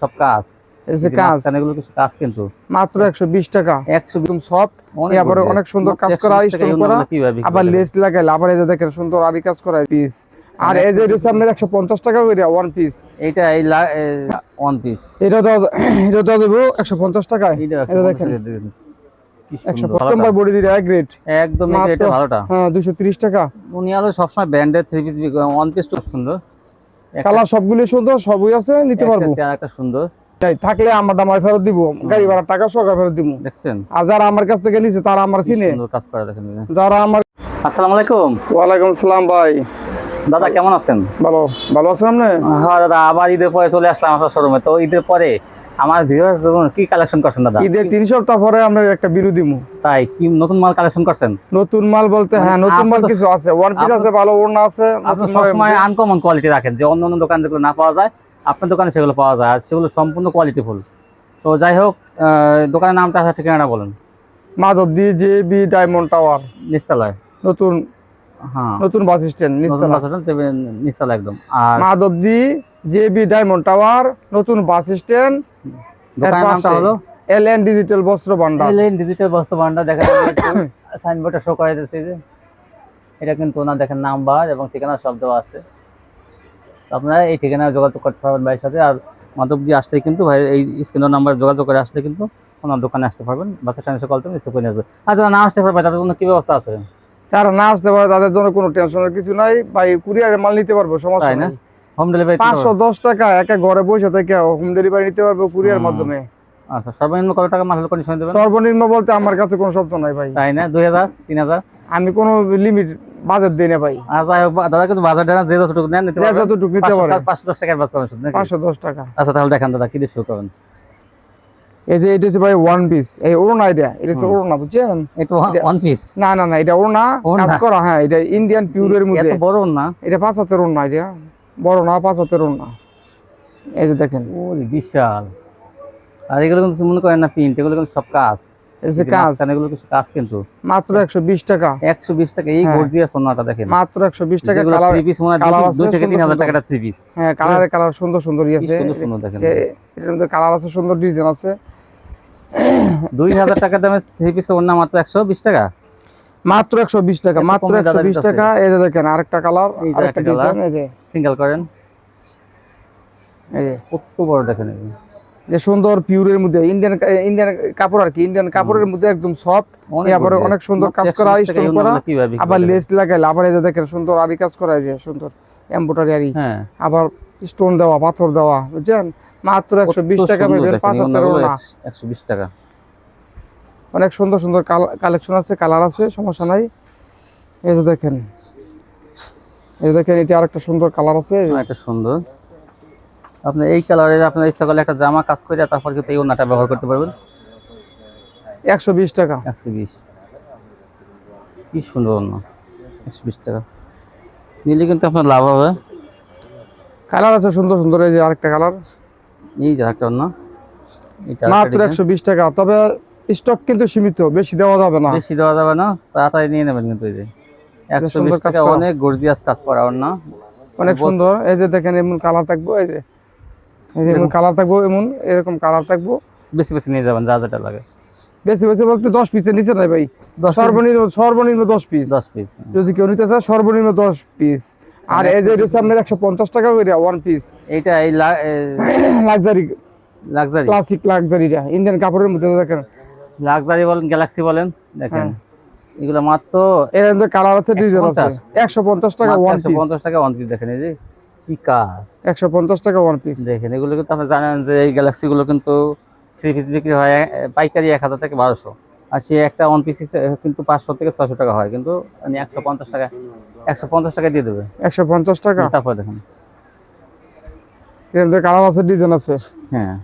সব কাজ। কিন্তু। মাত্র একশো বিশ টাকা। একশো সফট অনেক সুন্দর কাজ করা, আবার করবেন? লেস লাগাইলে আবার এই দেখেন সুন্দর আরি কাজ করা পিস আর এই যে আপনার একশো পঞ্চাশ টাকা করে ওয়ান পিস এই ওয়ান পিস এটা দেওয়া যা- এটা দেওয়া দেবো একশো পঞ্চাশ টাকায়। এটা দেখেন। একদম এটা ভালোটা। হ্যাঁ দুশো তিরিশ টাকা। উনি সবসময় ব্র্যান্ডের থ্রি পিস ওয়ান পিস খুব সুন্দর। কালার সবগুলি সুন্দর সবই আছে নিতে পারব। একটা সুন্দর। তাই থাকলে আমার দামায় ফেরত দিব গাড়ি ভাড়া টাকা সরকার ফেরত দিব। দেখছেন? আর যারা আমার কাছ থেকে নিছে তারা আমার চিনে। সুন্দর কাজ করে দেখেন যারা আমার আসসালামু আলাইকুম। ওয়ালাইকুম ভাই। দাদা কেমন আছেন? ভালো ভালো আছেন আপনি? হ্যাঁ দাদা আবার ঈদের পরে চলে আসলাম আপনার শোরুমে। তো ঈদের পরে আমার ভিউয়ার্স কি কালেকশন করছেন দাদা? ঈদের তিন সপ্তাহ পরে আপনার একটা বিরু দিমু। তাই কি নতুন মাল কালেকশন করছেন? নতুন মাল বলতে হ্যাঁ নতুন মাল কিছু আছে ওয়ান পিস আছে ভালো ওড়না আছে আপনি সবসময় আনকমন কোয়ালিটি রাখেন যে অন্য অন্য দোকান যেগুলো না পাওয়া যায় আপনার দোকানে সেগুলো পাওয়া যায় আর সেগুলো সম্পূর্ণ কোয়ালিটি ফুল তো যাই হোক দোকানের নামটা আসলে ঠিকানাটা বলুন। Madhabdi J B diamond tower. নিস্তালয়। নতুন হ্যাঁ। নতুন বাস স্ট্যান্ড নিচতলা বাস স্ট্যান্ড, নিস্তালা একদম। আর Madhabdi J B diamond tower নতুন bus stand L N digital বস্ত্র ভান্ডার। এলএন ডিজিটাল বস্তু ভান্ডার দেখা সাইনবোর্ডটা শো করা যাচ্ছে যে। এটা কিন্তু ওনার দেখেন নাম্বার এবং ঠিকানা সব দেওয়া আছে। আপনারা এই ঠিকানায় যোগাযোগ করতে পারবেন ভাইয়ের সাথে। আর মাধবজি আসলে কিন্তু ভাই এই স্ক্রিনের নাম্বার যোগাযোগ করে আসলে কিন্তু ওনার দোকানে আসতে পারবেন। বাসের স্ট্যান্ডে কল করবেন রিসিভ করে আসবে। আচ্ছা না আসতে পারবে তাদের জন্য কি ব্যবস্থা আছে? যারা না আসতে পারে তাদের জন্য কোনো টেনশনের কিছু নাই। ভাই কুরিয়ারে মাল নিতে পারব সমস্যা? নাই। হোম ডেলিভারি পাঁচশো দশ টাকা একা ঘরে বসে থেকে হোম ডেলিভারি নিতে পারব কুরিয়ার মাধ্যমে। আচ্ছা সর্বনিম্ন কত টাকা মাসের কন্ডিশন দেবেন? সর্বনিম্ন বলতে আমার কাছে কোনো শব্দ নাই ভাই। তাই না? দুই হাজার তিন হাজার? আমি কোনো লিমিট বাজেট দিই না ভাই। হোক দাদা কিন্তু বাজার দেন যে যতটুকু নেন নিতে যে পারবেন যতটুকু নিতে পারে। পাঁচশো দশ টাকা অ্যাডভান্স করবেন শুধু নাকি? পাঁচশো দশ টাকা। আচ্ছা তাহলে দেখান দাদা কি দিয়ে শুরু করবেন? এই যে এটা হচ্ছে ভাই ওয়ান পিস এই ওড়না এটা এটা হচ্ছে। ওড়না বুঝছেন? এটা- ওয়ান পিস না না না এটা ওড়না ওড়না? কাজ করা হ্যাঁ এটা ইন্ডিয়ান পিউরের মধ্যে। এত বড় না এটা পাঁচ হাতের ওড়না এটা। বড় না পাঁচ হাতের ওড়না। এই যে দেখেন। ওরে বিশাল। আর এগুলো কিন্তু মনে করেন না প্রিন্ট এগুলো কিন্তু সব কাজ। এই যে এই যে কাজ। এগুলো কিছু কাজ কিন্তু। মাত্র একশো বিশ টাকা। একশো বিশ টাকা এই হ্যাঁ। গর্জিয়াস সোনাটা দেখেন। মাত্র একশো বিশ টাকা কালার থ্রি পিস মনে দুই- থেকে তিন হাজার টাকাটা থ্রি পিস হ্যাঁ কালারে কালার সুন্দর সুন্দর কি আছে। সুন্দর সুন্দর দেখেন। এটার মধ্যে কালার আছে সুন্দর ডিজাইন আছে। দুই হাজার টাকা দামে থ্রি পিস ওর মাত্র একশো বিশ টাকা। মাত্র একশো বিশ টাকা মাত্র কমে একশো দাদা বিশ দিতেছে। টাকা। এই যে দেখেন আরেকটা কালার আরেকটা ডিজাইন এই যে। সিঙ্গেল করেন। এই যে। কত বড় দেখেন এই যে। সুন্দর পিউরের মধ্যে ইন্ডিয়ান ইন্ডিয়ান কাপড় আর কি ইন্ডিয়ান কাপড়ের মধ্যে একদম সফট এবারে অনেক সুন্দর কাজ করা, টাকা করা, আবার? লেস লাগাইলে আবার এই যে দেখেন সুন্দর আরি কাজ করা এই যে সুন্দর এমব্রয়ডারি আরি আবার স্টোন দেওয়া পাথর দেওয়া বুঝছেন? মাত্র একশো বিশ কত টাকা পাবেন দেখেন, পাঁচ এই হাতের ওনাগুলো একশো- একশো বিশ টাকা। অনেক সুন্দর সুন্দর কালেকশন আছে কালার আছে সমস্যা নাই। এই যে দেখেন এই দেখেন এটা আরেকটা সুন্দর কালার আছে। একটা সুন্দর। আপনি এই কালারের আপনার ইচ্ছা করলে একটা জামা কাজ করে তারপর কিন্তু এই ওনাটা ব্যবহার করতে পারবেন। একশো বিশ টাকা। একশো বিশ। কি সুন্দর ওনা একশো বিশ টাকা। নিলে কিন্তু আপনার লাভ হবে। কালার আছে সুন্দর সুন্দর এই যে আরেকটা কালার এই যে ওনা এটা মাত্র। একশো বিশ টাকা তবে স্টক কিন্তু সীমিত বেশি দেওয়া যাবে না। বেশি দেওয়া যাবে না তাড়াতাড়ি নিয়ে নেবেন কিন্তু এই যে। একশো বিশ টাকা অনেক গর্জিয়াস কাজ করা ওনা অনেক সুন্দর। এই যে দেখেন এমন কালার থাকব এই যে। এই যে এমন কালার থাকব এমন এরকম কালার থাকব। বেশি বেশি নিয়ে যাবেন যা যেটা লাগে। বেশি বেশি বলতে দশ পিসের নিচে নাই ভাই। সর্বনিম্ন সর্বনিম্ন দশ পিস দশ পিস যদি কেউ নিতে চায় সর্বনিম্ন দশ পিস আর মানে এই যে এটা আপনার একশো পঞ্চাশ টাকা করে ওয়ান পিস এইটা এই লাক্সারি লাক্সারি ক্লাসিক লাক্সারিটা ইন্ডিয়ান কাপড়ের মধ্যে দেখেন লাক্সারি বলেন গ্যালাক্সি বলেন দেখেন। হ্যাঁ। এগুলো মাত্র এর মধ্যে কালার আছে ডিজাইন আছে। 150 একশো পঞ্চাশ টাকা ওয়ান একশো পিস পঞ্চাশ টাকা ওয়ান পিস দেখেন এই যে কি কাজ। একশো পঞ্চাশ টাকা ওয়ান পিস দেখেন এগুলো কিন্তু আপনি জানেন যে এই গ্যালাক্সি গুলো কিন্তু থ্রি পিস বিক্রি হয় পাইকারি এক হাজার থেকে বারোশো। আর সে একটা ওয়ান পিস কিন্তু পাঁচশো থেকে ছয়শো টাকা হয় কিন্তু মানে একশো পঞ্চাশ টাকা একশো পঞ্চাশ টাকা দিয়ে দেবে। একশো পঞ্চাশ টাকা? তারপর দেখেন। এর মধ্যে কালার আছে ডিজাইন আছে। হ্যাঁ।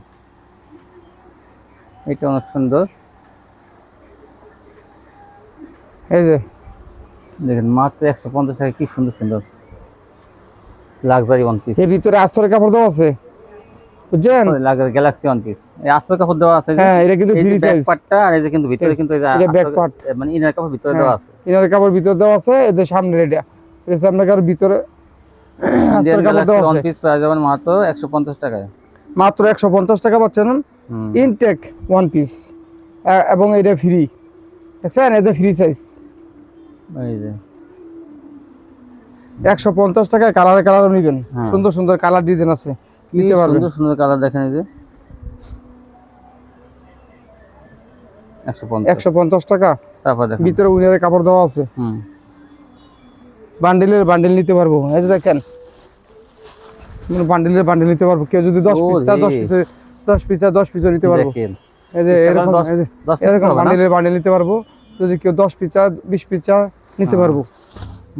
এটা অনেক সুন্দর। এই যে দেখেন মাত্র একশো পঞ্চাশ টাকা কি সুন্দর সুন্দর লাক্সারি ওয়ান পিস এর ভিতরে আস্তরের কাপড় দেওয়া আছে? বুঝছেন? গ্যালাক্সি ওয়ান পিস এই আস্তর কাপড় দেওয়া আছে হ্যাঁ এটা কিন্তু ফ্রি সাইজ আর এই যে কিন্তু ভিতরে কিন্তু এই এটা part। এ, মানে ইনার কাপড় ভিতরে হ্যাঁ। দেওয়া আছে। ইনার কাপড় ভিতরে দেওয়া আছে এদের সামনে এটা। এটা আপনার কাপড় ভিতরে আস্তরের কাপড় দেওয়া ওয়ান পিস প্রাইস যাবেন মাত্র একশো পঞ্চাশ টাকায়। মাত্র একশো পঞ্চাশ টাকা পাচ্ছেন। ইনটেক ওয়ান পিস এবং এটা ফ্রি দেখছেন? এটা ফ্রি সাইজ এই যে। একশো পঞ্চাশ টাকায় কালারে কালারও নেবেন। হ্যাঁ। সুন্দর সুন্দর কালার ডিজাইন আছে। নিতে পারবেন। সুন্দর সুন্দর কালার দেখেন এই যে। একশো পঞ্চাশ। টাকা। তারপর ভিতরে উনিয়ারের কাপড় দেওয়া আছে। হুম। বান্ডেলের বান্ডেল নিতে পারব। এই যে দেখেন। বান্ডেলের বান্ডেল নিতে পারব। কেউ যদি দশ পিস দশ পিস দশ পিস দশ পিসও নিতে পারব। দেখেন। এই যে পিস এরকম এই যে এরকম বান্ডেলের বান্ডেল নিতে পারব। যদি কেউ দশ পিস চায় বিশ পিস চায় নিতে হ্যাঁ। পারব।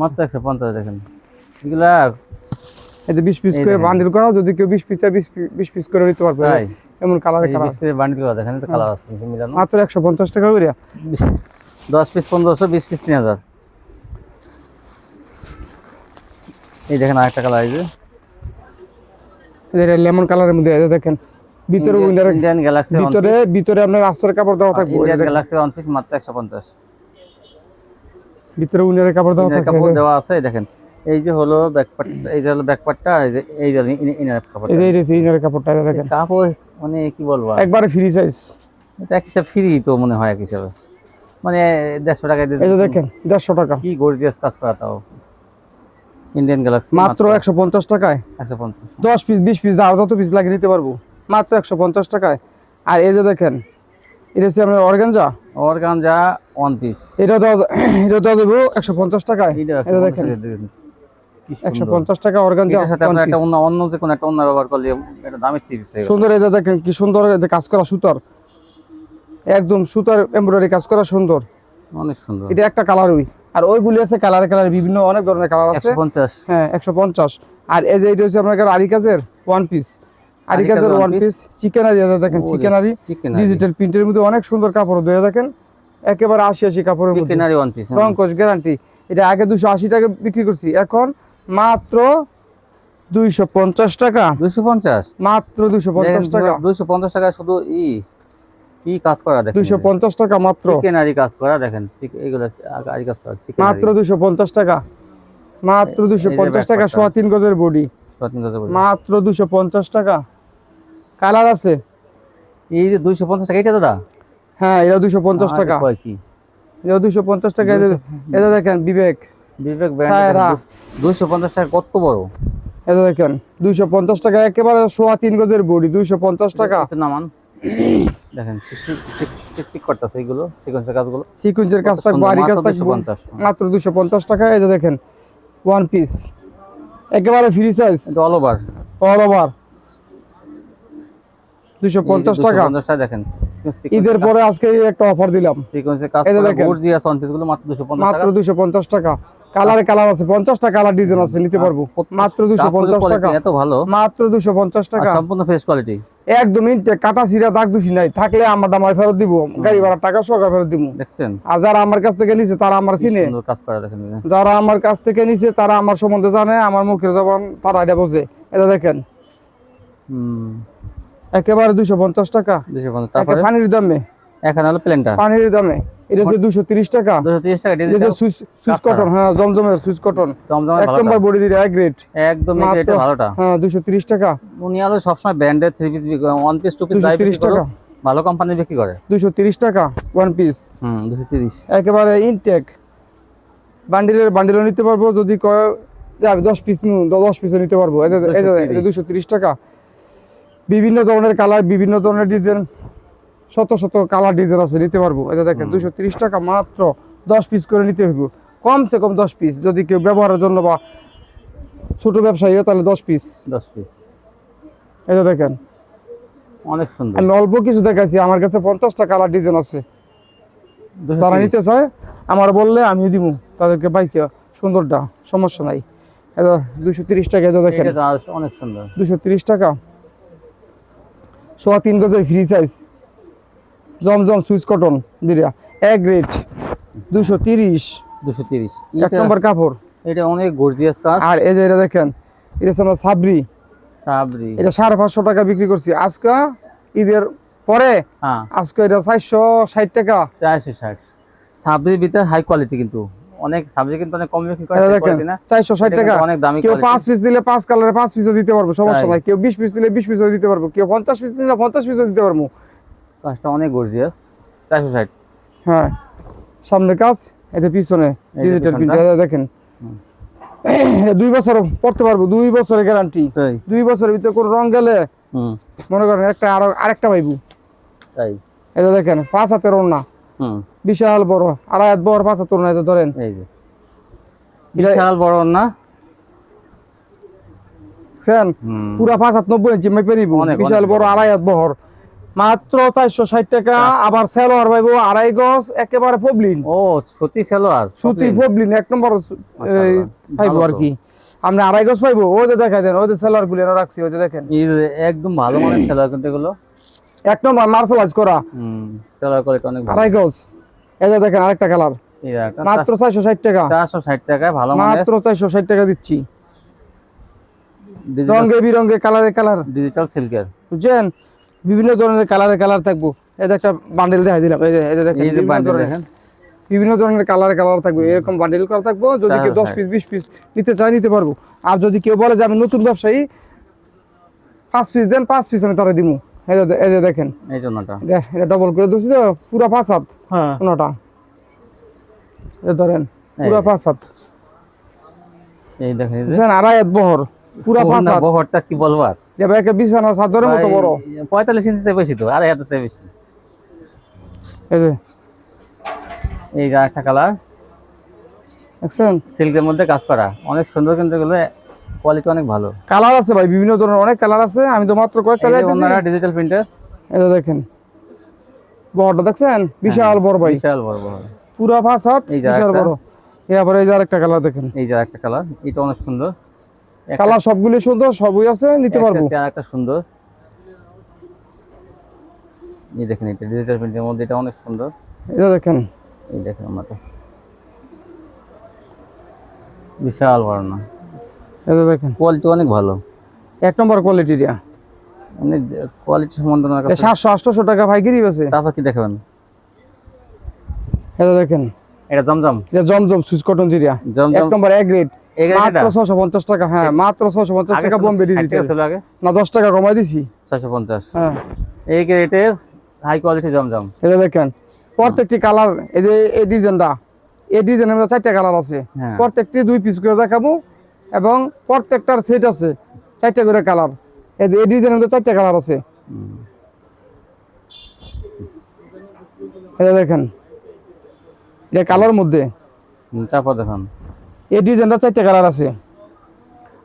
মাত্র একশো পঞ্চাশ দেখেন। এগুলা যে বিশ পিস করে। বান্ডেল করা যদি কেউ বিশ পিস বিশ পিস করে নিতে পারবে। এমন কালারে কালার বিশ পিস বান্ডিল করা দেখেন তো কালার আছে মিলানো। মাত্র একশো পঞ্চাশ টাকা করে দশ পিস পনেরোশো বিশ পিস তিন হাজার। এই দেখেন আরেকটা কালার আছে লেমন কালারের মধ্যে যে দেখেন। ভিতরে উইন্ডার ইন্ডিয়ান গ্যালাক্সি ভিতরে ভিতরে আপনার আস্তরের কাপড় দেওয়া থাকবে ইন্ডিয়ান গ্যালাক্সি ওয়ান পিস মাত্র একশো পঞ্চাশ। ভিতরে উইন্ডারের কাপড় দেওয়া থাকবে। কাপড় দেওয়া আছে দেখেন। এই যে হলো ব্যাকপার্ট এই যে হলো ব্যাকপার্টটা এই যে এই যে ইনার কাপড় এই যে এই যে কাপড়টা দেখেন। কাপড় মানে কি বলব একবারে ফ্রি সাইজ এটা এক হিসাব ফ্রি তো মনে হয় এক হিসাবে। মানে দেড়শো টাকা দিয়ে এই যে দেখেন দেড়শো টাকা। কি গর্জিয়াস কাজ করা তাও। ইন্ডিয়ান গ্যালাক্সি মাত্র একশো পঞ্চাশ টাকায়। একশো পঞ্চাশ। দশ পিস বিশ পিস আর যত পিস লাগে নিতে পারব। মাত্র একশো পঞ্চাশ টাকায়। আর এই যে দেখেন এটা হচ্ছে আপনার অর্গানজা? অর্গানজা ওয়ান পিস এটা দেওয়া এটা দেওয়া যাবে একশো পঞ্চাশ টাকায়। এইটা দেখেন একশো পঞ্চাশ টাকা অর্গানজা সাথে আপনার একটা অন্য অন্য যে কোনো একটা অন্য ব্যবহার করলে এটা দামের তিরিশ সুন্দর এই দেখেন কি সুন্দর কাজ করা সুতার। একদম সুতার এমব্রয়ডারি কাজ করা সুন্দর। অনেক সুন্দর। এটা একটা কালারই আর ওইগুলি আছে কালারে কালার বিভিন্ন অনেক ধরনের কালার আছে। পঞ্চাশ। হ্যাঁ একশো পঞ্চাশ। আর এই যে এটা হচ্ছে আপনার আরি কাজের? ওয়ান পিস আরি কাজের ওয়ান পিস চিকেনারি দেখেন চিকেনারি ডিজিটাল প্রিন্টের মধ্যে অনেক সুন্দর কাপড় দিয়ে দেখেন একেবারে আশি আশি কাপড়ের মধ্যে। চিকেনারি ওয়ান পিস রঙ্কশ গ্যারান্টি এটা আগে দুশো আশি টাকা বিক্রি করছি এখন মাত্র দুইশো পঞ্চাশ টাকা। দুইশো পঞ্চাশ? মাত্র দুশো পঞ্চাশ টাকা। দুইশো পঞ্চাশ টাকা শুধু ই কি কাজ করা দেখেন? দুইশো পঞ্চাশ টাকা মাত্র। চিকেনারি কাজ করা দেখেন এগুলো আরি কাজ করা মাত্র দুশো পঞ্চাশ টাকা। মাত্র এই- দুশো এই যে পঞ্চাশ টাকা ব্যাপারটা। সোয়া তিন গজের বডি মাত্র দুশো পঞ্চাশ টাকা। কালার আছে। এই যে দুইশো পঞ্চাশ টাকা এটা দাদা? হ্যাঁ এটা দুশো পঞ্চাশ আরে টাকা। কয় কি? এটা দুশো পঞ্চাশ টাকা এটা দেখেন বিবেক। বিবেক। ব্র্যান্ড দুইশো পঞ্চাশ টাকা কত বড়? এটা দেখেন দুইশো পঞ্চাশ টাকা একেবারে সোয়া তিন গজের বডি দুইশো পঞ্চাশ টাকা। একটু নামান। দেখেন চিক- চিক- চিক চিক করতেছে এইগুলো সিকোয়েন্সের কাজগুলো। সিকুয়েন্সের কাজ থাকব আরি কাজ মাত্র থাকব 250 মাত্র দুশো পঞ্চাশ টাকা এই যে দেখেন ওয়ান পিস একেবারে free size all over all over দুশো পঞ্চাশ টাকা। পঞ্চাশ টাকা দেখেন ঈদের পরে আজকে একটা অফার দিলাম। সিকোয়েন্সের কাজ করা পিসগুলো মাত্র দুশো পঞ্চাশ মাত্র টাকা। দুশো পঞ্চাশ টাকা। কালারে কালার আছে পঞ্চাশটা কালার ডিজাইন আছে নিতে পারব। মাত্র দুশো কাপড়ের পঞ্চাশ quality টাকা। এত ভালো। মাত্র দুশো পঞ্চাশ আর টাকা। সম্পূর্ণ ফ্রেশ কোয়ালিটি একদম ইনটেক কাটা সিরা দাগ দুষি নাই। থাকলে আমার দাম ফেরত দিব গাড়ি ভাড়া টাকা সরকার ফেরত দিব। দেখছেন? আর যারা আমার কাছ থেকে নিছে তারা আমার চিনে। কাজ করা দেখেন যারা আমার কাছ থেকে নিছে তারা আমার সম্বন্ধে জানে আমার মুখের জবান তারা এটা বোঝে। এটা দেখেন। হুম। একেবারে দুশো পঞ্চাশ টাকা। দুশো পঞ্চাশ তারপরে? পানির দামে। এখানে হলো প্লেনটা পানির দামে। এটা হচ্ছে দুশো তিরিশ টাকা। দুশো তিরিশ টাকা সুইচ কটন হ্যাঁ জমজমের সুইচ কটন। এক নম্বর বডি এক গ্রেড একদম ভালোটা। হ্যাঁ দুশো তিরিশ টাকা। উনি আলো সবসময় ব্র্যান্ডের three piece one piece two piece তিরিশ টাকা। ভালো কোম্পানি বিক্রি করে। দুশো তিরিশ টাকা ওয়ান পিস হুম দুশো তিরিশ। একেবারে ইনটেক বান্ডিলের বান্ডিলও নিতে পারব যদি কয় দশ পিস দশ পিসও নিতে পারব। দুশো তিরিশ টাকা। বিভিন্ন ধরনের কালার বিভিন্ন ধরনের ডিজাইন শত শত কালার ডিজাইন আছে নিতে পারব। এটা দেখেন। দুশো তিরিশ টাকা মাত্র দশ পিস করে নিতে হইব। কমসে কম দশ পিস যদি কেউ ব্যবহারের জন্য বা ছোট ব্যবসায়ী তাহলে দশ পিস দশ পিস এটা দেখেন। অনেক সুন্দর। আমি অল্প কিছু দেখাইছি আমার কাছে পঞ্চাশটা কালার ডিজাইন আছে। তারা নিতে চায় আমার বললে আমি দিব তাদেরকে পাইছি সুন্দরটা সমস্যা নাই। এটা দুশো তিরিশ টাকা এটা দেখেন অনেক সুন্দর। দুশো তিরিশ টাকা। সোয়া তিন গজের ফ্রি সাইজ জমজম সুইচ কটন বিরিয়া। এক রেট দুশো তিরিশ। দুশো তিরিশ। এক নম্বর কাপড়। এটা অনেক গর্জিয়াস কাজ। আর এই যে এটা দেখেন এটা আমরা সাবরি। সাবরি। এটা সাড়ে পাঁচশো টাকা বিক্রি করছি। আজকে ঈদের পরে হ্যাঁ। আজকে এটা চারশো ষাট টাকা। চারশো ষাট। সাবরির ভিতরে হাই কোয়ালিটি কিন্তু। অনেক সাবজেক্ট কিন্তু অনেক কম বিক্রি করে সেই না? চারশো ষাট এটা টাকা। অনেক দামি কেউ quality। পাঁচ পিস দিলে পাঁচ কালারে পাঁচ পিসও দিতে পারব সমস্যা নাই। কেউ বিশ পিস দিলে বিশ পিসও দিতে পারব কেউ পঞ্চাশ পিস দিলে পঞ্চাশ পিসও দিতে পারব। কাজটা অনেক গর্জিয়াস চারশো ষাট। হ্যাঁ সামনে কাজ এতে পিছনে ডিজিটাল। প্রিন্টার দেখেন। দুই বছর পড়তে পারব দুই বছরের গ্যারান্টি দুই বছরের ভিতরে কোনো রং গেলে মনে করেন একটা আরও আরেকটা পাইবো। তাই। এটা দেখেন পাঁচ হাতের ওড়না। হুম। বিশাল বড় আড়াই হাত বড় পাঁচ ওড়না এটা ধরেন। এই যে। বিশাল বড় না? বুঝছেন পুরা পাঁচ হাত নব্বই ইঞ্চি মেপে নিব। বিশাল বড়। আড়াই হাত বহর। মাত্র চারশো ষাট টাকা আবার সেলোয়ার আড়াই গজ একেবারে পবলিন ও সেলোয়ার সুতি পবলিন এক নম্বর পাইবো আর কি। আপনি আড়াই গজ পাইবো? ওই যে দেখা দেন ওই যে সেলোয়ার গুলি রাখছি ওই যে দেখেন। এই যে একদম ভালো মানের সেলোয়ার কিন্তু এগুলো। এক নম্বর মার্শালাইজ করা। হুম সেলোয়ার কোয়ালিটি অনেক আড়াই গজ। এই দেখেন আরেকটা কালার। মাত্র চারশো ষাট টাকা। চারশো ষাট টাকায় ভালো মাত্র চারশো ষাট টাকা দিচ্ছি। রঙে বিরঙ্গে কালারে কালার। ডিজিটাল সিল্কের বুঝছেন? বিভিন্ন ধরনের কালারে কালার থাকব। যে একটা বান্ডেল দেখাই দিলাম। এই যে দেখেন বিভিন্ন ধরনের- কালারে কালার থাকবে। এরকম বান্ডেল করা থাকব। যদি কেউ দশ পিস বিশ পিস নিতে চায় নিতে পারব। আর যদি কেউ বলে যে আমি নতুন ব্যবসায়ী পাঁচ পিস দেন পাঁচ পিস আমি তারা দিব এই যে এই দেখেন। এই জন্যটা এটা- এটা ডবল করে দিচ্ছি তো পুরা পাঁচ হাত হ্যাঁ কোনোটা ধরেন পুরা পাঁচ হাত এই দেখেন এই আড়াই হাত বহর পুরা পাঁচ হাত বহরটা কি বলব আর? এবার একটা বিছানা চাদরের মতো বড়। প্রায় পঁয়তাল্লিশ ইঞ্চি চেয়ে বেশি তো আড়াই হাতে বেশি। এই যে। এই যে একটা কালার। দেখছেন? সিল্কের মধ্যে কাজ করা। অনেক সুন্দর কিন্তু এগুলো কোয়ালিটি অনেক ভালো। কালার আছে ভাই বিভিন্ন ধরনের অনেক কালার আছে। আমি তো মাত্র কয়েকটা। ওনারা ডিজিটাল প্রিন্টার যে দেখেন বড়টা দেখছেন? বিশাল বড় ভাই। বিশাল বড় বড়। পুরা পাঁচ হাত বিশাল বড়। এরপরে এই যে আরেকটা কালার দেখেন। এই যে একটা কালার এটা অনেক সুন্দর। কালার সবগুলি সুন্দর সবই আছে নিতে পারব। একটা সুন্দর। এই দেখেন এটা ডিজিটাল প্রিন্টের মধ্যে এটা অনেক সুন্দর। যে দেখেন। এই দেখেন আমারটা। বিশাল বড় না। যে দেখেন। কোয়ালিটি অনেক ভালো। এক নম্বর কোয়ালিটি দিয়া মানে কোয়ালিটি সম্বন্ধে সাতশো আটশোশো টাকা পাইকারি আছে তারপর কি দেখাবেন? যে দেখেন। এটা জমজম? এটা জমজম সুইচ কটন জিরিয়া। এক নম্বর এক গাড়িটা মাত্র ছশো পঞ্চাশ টাকা হ্যাঁ মাত্র ছশো পঞ্চাশ টাকা বোম্বে ডিজিটাল না দশ টাকা কমাই দিছি। ছয়শো পঞ্চাশ। হ্যাঁ। এই রেটে হাই কোয়ালিটি জমজম। যে দেখেন প্রত্যেকটি কালার এই যে এই ডিজাইনটা এই ডিজাইনের মধ্যে চারটা কালার আছে। হ্যাঁ। প্রত্যেকটি দুই পিস করে দেখাবো। এবং প্রত্যেকটার সেট আছে চারটা করে কালার এই ডিজাইনের মধ্যে চারটা কালার আছে। এই দেখেন এটা কালার মধ্যে। তারপর দেখুন। এই ডিজাইনটা চারটা কালার আছে।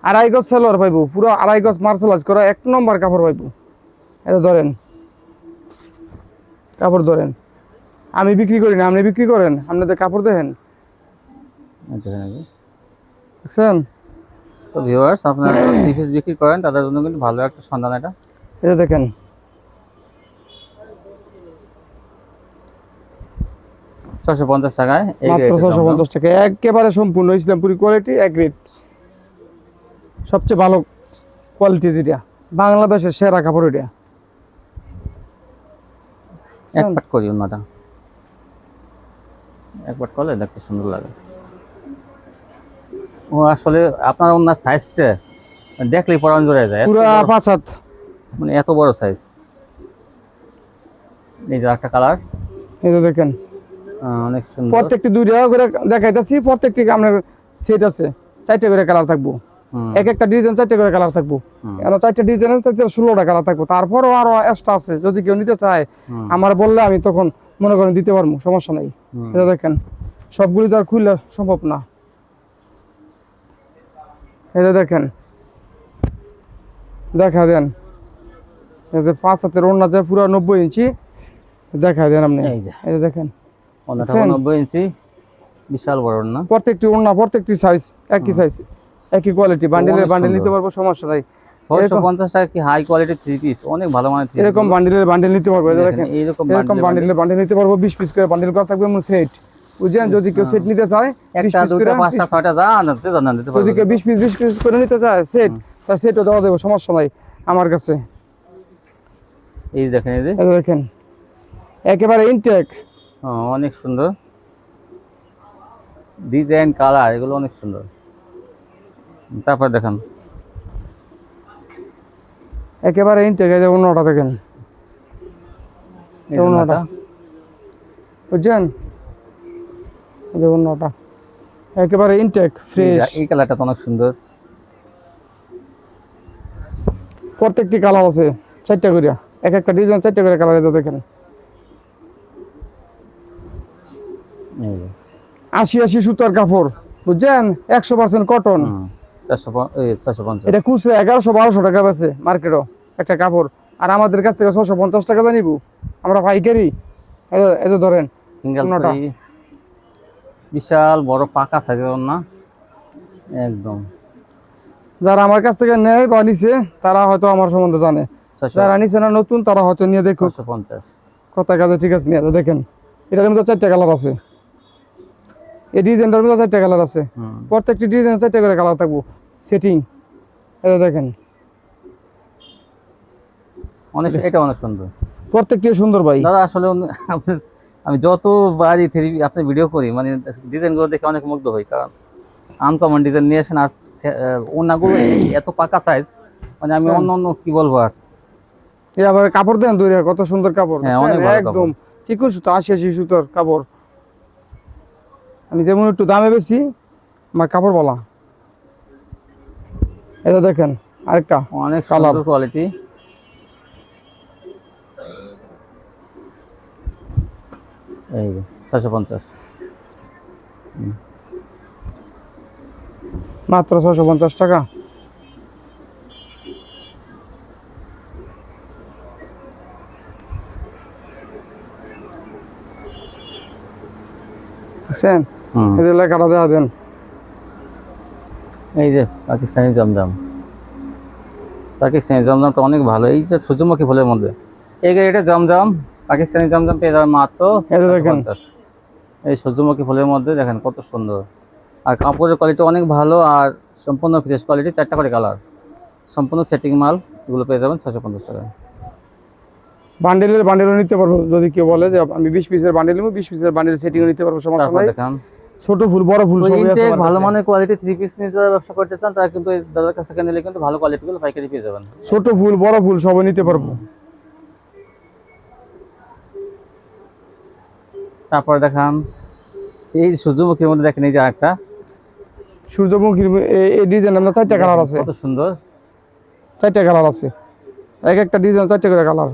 আড়াই গজ সেলোয়ার পাইবো পুরো আড়াই গজ মার্শালাইজ করা এক নম্বর কাপড় পাইবো। এটা ধরেন কাপড় ধরেন। আমি বিক্রি করি না আপনি বিক্রি করেন আপনাদের কাপড় দেখেন। এই দেখেন এই যে। দেখছেন? তো ভিউয়ার্স আপনারা থ্রি পিস বিক্রি করেন তাদের জন্য কিন্তু ভালো একটা সন্ধান এটা। যে দেখেন। ছশো পঞ্চাশ টাকায় মাত্র ছশো পঞ্চাশ টাকা। একেবারে সম্পূর্ণ ইসলামপুরি কোয়ালিটি এক রেট সবচেয়ে ভালো কোয়ালিটি যেটা বাংলাদেশের সেরা কাপড় এটা। এক পাট করি অন্যটা। এক পাট করলে দেখতে সুন্দর লাগে। আসলে আপনার ওনার সাইজটা দেখলে পরান জোরে যায়। পুরা পাঁচ হাত। মানে এত বড় সাইজ এই যে একটা কালার এই যে দেখেন। অনেক সুন্দর। প্রত্যেকটি দুই টাকা করে দেখাইতেছি প্রত্যেকটি আপনার সেট আছে। চারটে করে কালার থাকব। এক একটা ডিজাইন চারটে করে কালার থাকব। কেন চারটে ডিজাইনের চারটে ষোলোটা কালার থাকব। তারপরও আরও এক্সট্রা আছে। যদি কেউ নিতে চায় আমার বললে আমি তখন মনে করেন দিতে পারব সমস্যা নাই। এটা দেখেন সবগুলি তো আর খুললে সম্ভব না। এটা দেখেন। দেখা দেন। এতে পাঁচ হাতের ওড়নাতে পুরো নব্বই ইঞ্চি দেখা দেন আপনি। এই যে। দেখেন। নব্বই ইঞ্চি বিশাল বড় না প্রত্যেকটি ওড়না প্রত্যেকটি সাইজ একই সাইজ একই কোয়ালিটি বান্ডিলের বান্ডিল নিতে পারব সমস্যা নাই। ছয়শো পঞ্চাশ টাকা কি হাই থ্রি পিস অনেক ভালো এরকম বান্ডিলের বান্ডিল নিতে পারব দেখেন এরকম বান্ডিলের বান্ডিল নিতে পারব বিশ পিস করে বান্ডিল করা থাকবে সেট বুঝছেন যদি কেউ সেট নিতে চায় একটা দুটো পাঁচটা ছয়টা যা আনতে জানান দিতে যদি কেউ বিশ পিস বিশ পিস করে নিতে চায় সেট তা সেটও দেওয়া দেবো সমস্যা নাই আমার কাছে। এই দেখেন এই যে। দেখেন একেবারে ইনটেক অনেক সুন্দর। ডিজাইন কালার এগুলো অনেক সুন্দর। তারপর দেখেন। একেবারে ইনটেক এই যে অন্যটা দেখেন। অন্যটা। বুঝছেন যে অন্যটা। একেবারে ইনটেক ফ্রেশ এই কালারটা তো অনেক সুন্দর। প্রত্যেকটি কালার আছে চারটা করে এক একটা ডিজাইন চারটা করে কালার এটা দেখেন। আশি আশি সুতার কাপড় বুঝছেন? একশো পার্সেন্ট কটন এটা খুচরা এগারোশো বারোশো টাকা বেছে মার্কেটও একটা কাপড়। আর আমাদের কাছ থেকে ছশো পঞ্চাশ টাকা দিয়ে নিব আমরা পাইকারি। এই- ধরেন সিঙ্গেল? বিশাল বড় পাকা সাইজের না? একদম। যারা আমার কাছ থেকে নেয় বা নিছে তারা হয়তো আমার সম্বন্ধে জানে। যারা নিছে না নতুন তারা হয়তো নিয়ে ছয়শো পঞ্চাশ। কথা কাজে ঠিক আছে নিয়ে দেখেন। এটার মধ্যে চারটা কালার আছে। এই ডিজাইনটার মধ্যে চারটা কালার আছে। প্রত্যেকটি ডিজাইন চারটা করে কালার থাকব। সেটিং এটা দেখেন। অনেক এটা অনেক সুন্দর। প্রত্যেকটি সুন্দর ভাই। দাদা আসলে আপনি আমি যতবারই থ্রি আপনি ভিডিও করি মানে ডিজাইনগুলো দেখে অনেক মুগ্ধ হই কারণ আনকমন ডিজাইন নিয়ে আসেন আর ওনাগুলো এত পাকা সাইজ মানে আমি অন্য অন্য কি বলব আর? আবার কাপড় দেন দূরে কত সুন্দর কাপড় হ্যাঁ, একদম চিকুন সুতো আশি আশি সুতোর কাপড়। আমি যেমন একটু দামে বেশি আমার কাপড় বলা। এটা দেখেন আরেকটা অনেক। সুন্দর কোয়ালিটি এই যে ছয়শো পঞ্চাশ। মাত্র ছশো পঞ্চাশ টাকা? দেখছেন? হুম। এদের লেখাটা দেওয়া দেন। এই যে পাকিস্তানি জমজম। পাকিস্তানি জমজমটা অনেক ভালো। এই যে সূর্যমুখী ফুলের মধ্যে। এই যে এটা জমজম। পাকিস্তানি জমজম পেয়ে যাবেন মাত্র এই যে দেখেন। 750 এই সূর্যমুখী ফুলের মধ্যে দেখেন কত সুন্দর। আর কাপড়ের কোয়ালিটি অনেক ভালো আর সম্পূর্ণ ফ্রেশ কোয়ালিটি চারটা করে কালার সম্পূর্ণ সেটিং মাল এগুলো পেয়ে যাবেন ছশো পঞ্চাশ টাকা বান্ডেলের বান্ডেলও নিতে পারব যদি কেউ বলে যে আমি বিশ পিসের বান্ডেল নেব বিশ পিসের বান্ডেল সেটিংও নিতে পারব সমস্যা নাই। ছোট ফুল বড় ফুল ভালো মানের কোয়ালিটি থ্রি পিস নিয়ে যারা ব্যবসা করতে চান তারা কিন্তু দাদার কাছ নিলে কিন্তু ভালো কোয়ালিটিগুলো পাইকারি পেয়ে যাবেন। ছোট ফুল বড় ফুল সবই নিতে পারব। তারপর দেখান এই সূর্যমুখীর মধ্যে দেখেন এই যে আরেকটা। সূর্যমুখীর এই- ডিজাইন আমরা চারটা কালার আছে। কত সুন্দর। চারটা কালার আছে। এক একটা ডিজাইন চারটে করে কালার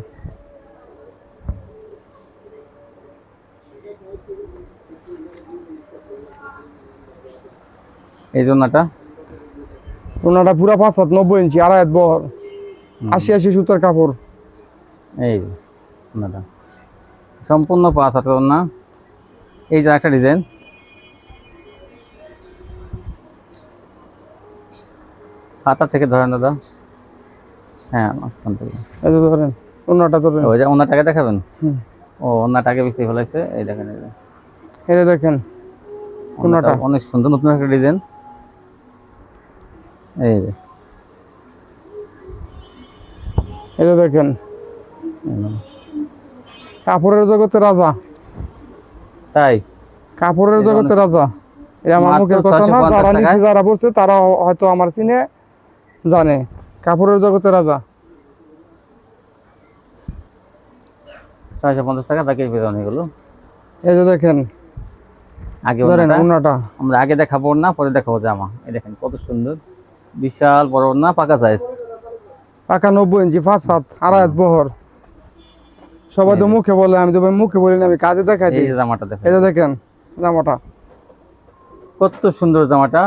এই জন্যটা ওনাটা। পুরা পাঁচ হাত নব্বই ইঞ্চি আড়াই হাত বহর। আশি আশি সুতার কাপড়। এই ওনাটা। সম্পূর্ণ পাঁচ হাতের না এই যে একটা ডিজাইন। হাতা থেকে ধরেন দাদা। হ্যাঁ মাঝখান থেকে। এই যে ধরেন ওনাটা ধরেন। ওই যে ওনাটাকে দেখাবেন? ও ওনাটাকে বেশি ফেলাইছে। এই দেখেন এই যে। দেখেন ওনাটা ওনাটা। অনেক সুন্দর নতুন একটা ডিজাইন। এই যে। এই যে দেখেন। কাপড়ের জগতে রাজা। তাই? কাপড়ের জগতে রাজা। এটা আমার মুখের কথা না যারা নিচে যারা পড়ছে তারা হয়তো আমার চিনে জানে। কাপড়ের জগতে রাজা। ছয়শো পঞ্চাশ টাকা প্যাকেজ পেয়ে যাবেন এগুলো এই যে দেখেন আগে ওনাটা আমরা আগে দেখাবো না পরে দেখাবো জামা। এই দেখেন কত সুন্দর। বিশাল বড় না পাকা সাইজ পাকা নব্বই ইঞ্চি পাঁচ হাত আড়াই বহর। সবাই তো মুখে বলে আমি তো ভাই মুখে বলি না আমি কাজে দেখাই দিই। জামাটা দেখেন। যে দেখেন জামাটা। কত সুন্দর জামাটা।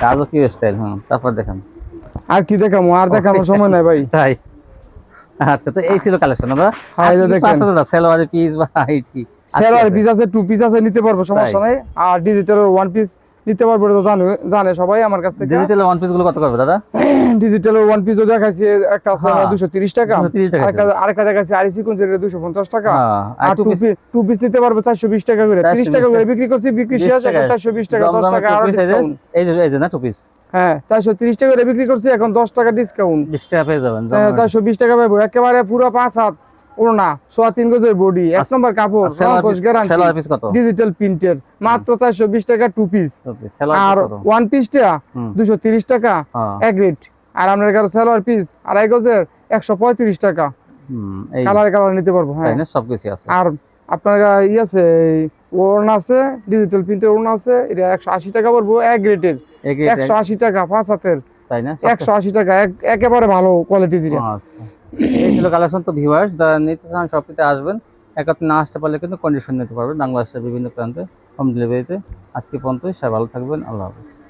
কাজও কি স্টাইল হ্যাঁ তারপর দেখেন। আর কি দেখামো আর দেখানোর সময় নাই ভাই। তাই? আচ্ছা তো এই ছিল কালেকশন দাদা হ্যাঁ। সেলোয়ারি পিস বা সেলার পিস আছে টু? পিস আছে নিতে পারব সমস্যা নাই। আর ডিজিটাল ওয়ান পিস নিতে পারব তো জানে জানে সবাই আমার কাছ থেকে। ডিজিটাল ওয়ান পিসগুলো কত করবে দাদা? ডিজিটাল ওয়ান পিস দেখাইছি একটা আছে হ্যাঁ। দুশো টাকা। 230 টাকা আরেকটা আরেকটা দেখাইছি আরি সিকোয়েন্স দুশো পঞ্চাশ টাকা। হ্যাঁ, আর টু পিস টু পিস নিতে পারব চারশো বিশ টাকা করে। 420 তিরিশ টাকা করে বিক্রি করছি বিক্রি শেষ। এখন চারশো বিশ টাকা দশ জমজমের টাকা two আরও এই যে- এই যে না টু পিস হ্যাঁ চারশো তিরিশ টাকা করে বিক্রি করছি এখন দশ টাকা ডিসকাউন্ট বিশ টাকা পেয়ে যাবেন জমজমের। চারশো বিশ টাকা পাবো একেবারে পুরো পাঁচ হাত। ওড়না সোয়া তিন গজের বডি এক আচ্ছা, নম্বর কাপড় ডিজিটাল প্রিন্টের মাত্র চারশো বিশ টাকা টু পিস আর ওয়ান পিসটা দুশো তিরিশ টাকা হ্যাঁ, এক রেট আর আপনার কারও সালোয়ার পিস আড়াই গজের একশো পঁয়ত্রিশ টাকা। কালার কালার নিতে পারব হ্যাঁ। সবকিছু আছে। আর আপনার ই আছে ওড়না আছে ডিজিটাল প্রিন্টের ওড়না আছে এটা একশো আশি টাকা পড়ব এক রেটের একশো আশি টাকা পাঁচ হাতের। তাই না? একশো আশি টাকা একেবারে ভালো কোয়ালিটি যেটা আচ্ছা। এই ছিল কালেকশন। তো ভিউয়ার্স যারা নিতে চান শপটিতে আসবেন। একত্রে না আসতে পারলে কিন্তু কন্ডিশন নিতে পারবেন বাংলাদেশের বিভিন্ন প্রান্তে হোম ডেলিভারিতে আজকে পর্যন্ত সবাই ভালো থাকবেন। আল্লাহ হাফিজ।